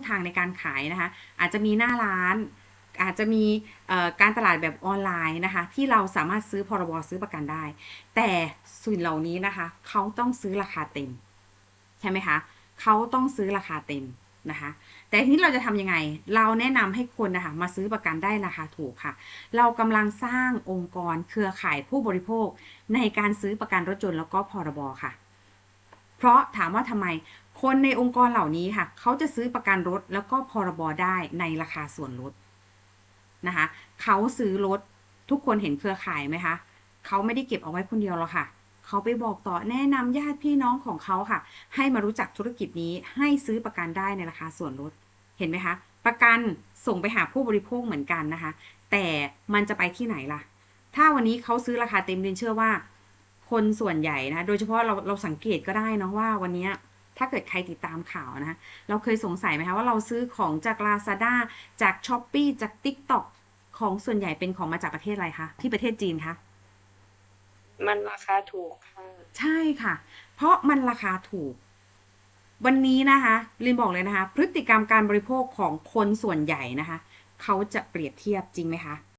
องทางในการขายนะคะ อาจจะมีหน้าร้าน อาจจะมีการตลาดแบบออนไลน์นะคะ ที่เราสามารถซื้อพรบซื้อประกันได้ แต่ส่วนเหล่านี้นะคะเขาต้องซื้อราคาเต็ม ใช่ไหมคะเขาต้องซื้อราคาเต็มนะคะ แต่ทีนี้เราจะทำยังไง เราแนะนำให้คนนะคะมาซื้อประกันได้ราคาถูกค่ะ เรากำลังสร้างองค์กรเครือข่ายผู้บริโภคในการซื้อประกันรถยนต์แล้วก็พรบค่ะ เพราะถามว่าทำไมคนในองค์กรเหล่านี้ค่ะ เขาจะซื้อประกันรถแล้วก็พรบได้ในราคาส่วนลดนะคะเขาซื้อรถทุกคนเห็นเครือข่ายไหมคะเขาไม่ได้เก็บเอาไว้คนเดียวหรอกค่ะ เขาไปบอกต่อแนะนำญาติพี่น้องของเขาค่ะ ให้มารู้จักธุรกิจนี้ให้ซื้อประกันได้ในราคาส่วนลดเห็นไหมคะประกันส่งไปหาผู้บริโภคเหมือนกันนะคะ แต่มันจะไปที่ไหนล่ะ ถ้าวันนี้เขาซื้อราคาเต็มเรียนเชื่อว่า คนส่วนใหญ่นะ โดยเฉพาะเราเราสังเกตก็ได้เนอะว่าวันเนี้ยถ้าเกิดใครติดตามข่าวนะคะเราเคยสงสัยไหมคะว่าเราซื้อของจาก Lazada จาก s h อ p e e จาก TikTok ของส่วนใหญ่เป็นของมาจากประเทศอะไรคะ ที่ประเทศจีนคะ มันราคาถูกค่ะ ใช่ค่ะ เพราะมันราคาถูก วันนี้นะคะลินบอกเลยนะคะ พฤติกรรมการบริโภคของคนส่วนใหญ่นะคะ เขาจะเปรียบเทียบจริงไหมคะ